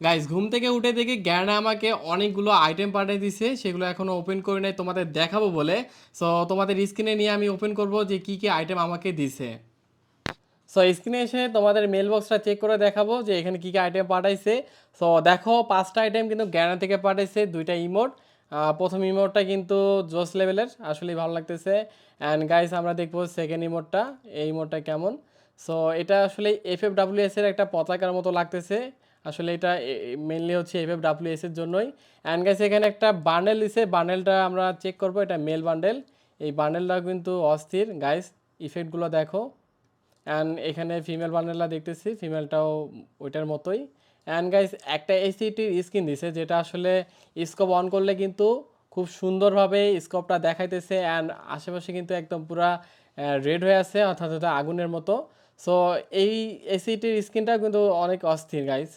Guys ঘুম থেকে উঠে দেখি জ্ঞানা আমাকে অনেকগুলো আইটেম পাঠিয়ে দিছে, সেগুলো এখনও ওপেন করে নাই, তোমাদের দেখাবো বলে। সো তোমাদের স্ক্রিনে নিয়ে আমি ওপেন করব যে কি কি আইটেম আমাকে দিছে। সো স্ক্রিনে এসে তোমাদের মেল বক্সটা চেক করে দেখাবো যে এখানে কী কী আইটেম পাঠাইছে। সো দেখো, পাঁচটা আইটেম কিন্তু গ্যানা থেকে পাঠাইছে, দুইটা ইমোট প্রথম ইমোটটা কিন্তু জোস লেভেলের আসলেই ভালো লাগতেছে। অ্যান্ড গাইস আমরা দেখব সেকেন্ড ইমোটটা এই ইমোটটা কেমন। সো এটা আসলে এফ এফ ডাব্লিউ এর একটা পতাকার মতো লাগতেছে। আসলে এটা মেনলি হচ্ছে এফ এফ ডাব্লিউ এর জন্যই। অ্যান্ড গাইস এখানে একটা বান্ডেল দিছে বান্ডেলটা আমরা চেক করব, এটা মেল বান্ডেল এই বান্ডেলটা কিন্তু অস্থির। গাইস ইফেক্টগুলো দেখো। অ্যান্ড এখানে ফিমেল বান্ডেলটা দেখতেছি ফিমেলটাও ওইটার মতোই। অ্যান্ড গাইস একটা এসিটির স্ক্রিন দিছে, যেটা আসলে স্কোপ অন করলে কিন্তু খুব সুন্দরভাবে স্কোপটা দেখাইতেছে। অ্যান্ড আশেপাশে কিন্তু একদম পুরা রেড হয়ে আছে, অর্থাৎ ওটা আগুনের মতো। সো এই এসিটির স্ক্রিনটা কিন্তু অনেক অস্থির গাইস